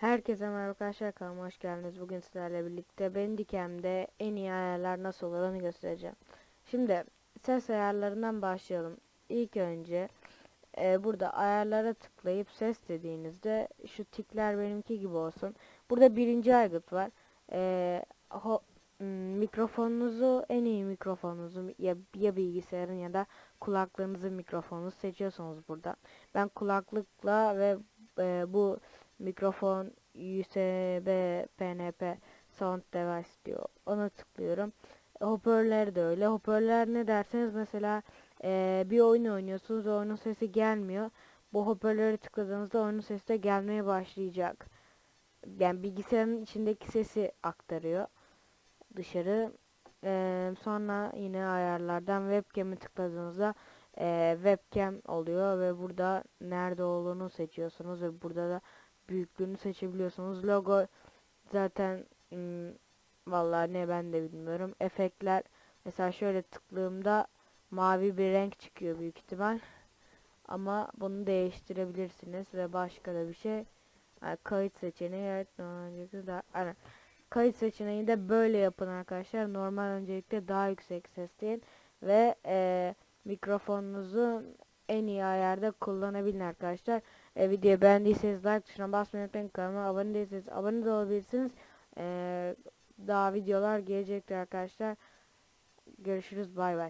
Herkese merhaba arkadaşlar kanalıma hoş geldiniz. Bugün sizlerle birlikte Bandicam'de en iyi ayarlar nasıl olur onu göstereceğim. Şimdi ses ayarlarından başlayalım. İlk önce e, burada ayarlara tıklayıp ses dediğinizde şu tikler benimki gibi olsun. Burada birinci aygıt var. E, ho, mikrofonunuzu en iyi mikrofonunuzu ya, ya bilgisayarın ya da kulaklığınızın mikrofonunu seçiyorsunuz burada. Ben kulaklıkla ve e, bu mikrofon USB PNP sound device diyor. Ona tıklıyorum. Hoparlör de öyle. Hoparlör ne derseniz mesela e, bir oyun oynuyorsunuz ve oyunun sesi gelmiyor. Bu hoparlörü tıkladığınızda oyunun sesi de gelmeye başlayacak. Yani bilgisayarın içindeki sesi aktarıyor dışarı. E, sonra yine ayarlardan webcam'i tıkladığınızda e, webcam oluyor ve burada nerede olduğunu seçiyorsunuz ve burada da büyüklüğünü seçebiliyorsunuz. Logo zaten ım, vallahi ne ben de bilmiyorum. Efektler mesela şöyle tıkladığımda mavi bir renk çıkıyor büyük ihtimal. Ama bunu değiştirebilirsiniz ve başka da bir şey. Yani kayıt seçeneği evet önceki daha aynen. Kayıt seçeneği de böyle yapın arkadaşlar. Normal öncelikle daha yüksek sesleyin ve e, mikrofonunuzu en iyi ayarda kullanabilin arkadaşlar. E, videoyu beğendiyseniz like tuşuna basmayı unutmayın. Kanalıma abone değilseniz abone de olabilirsiniz. E, daha videolar gelecektir arkadaşlar. Görüşürüz bay bay.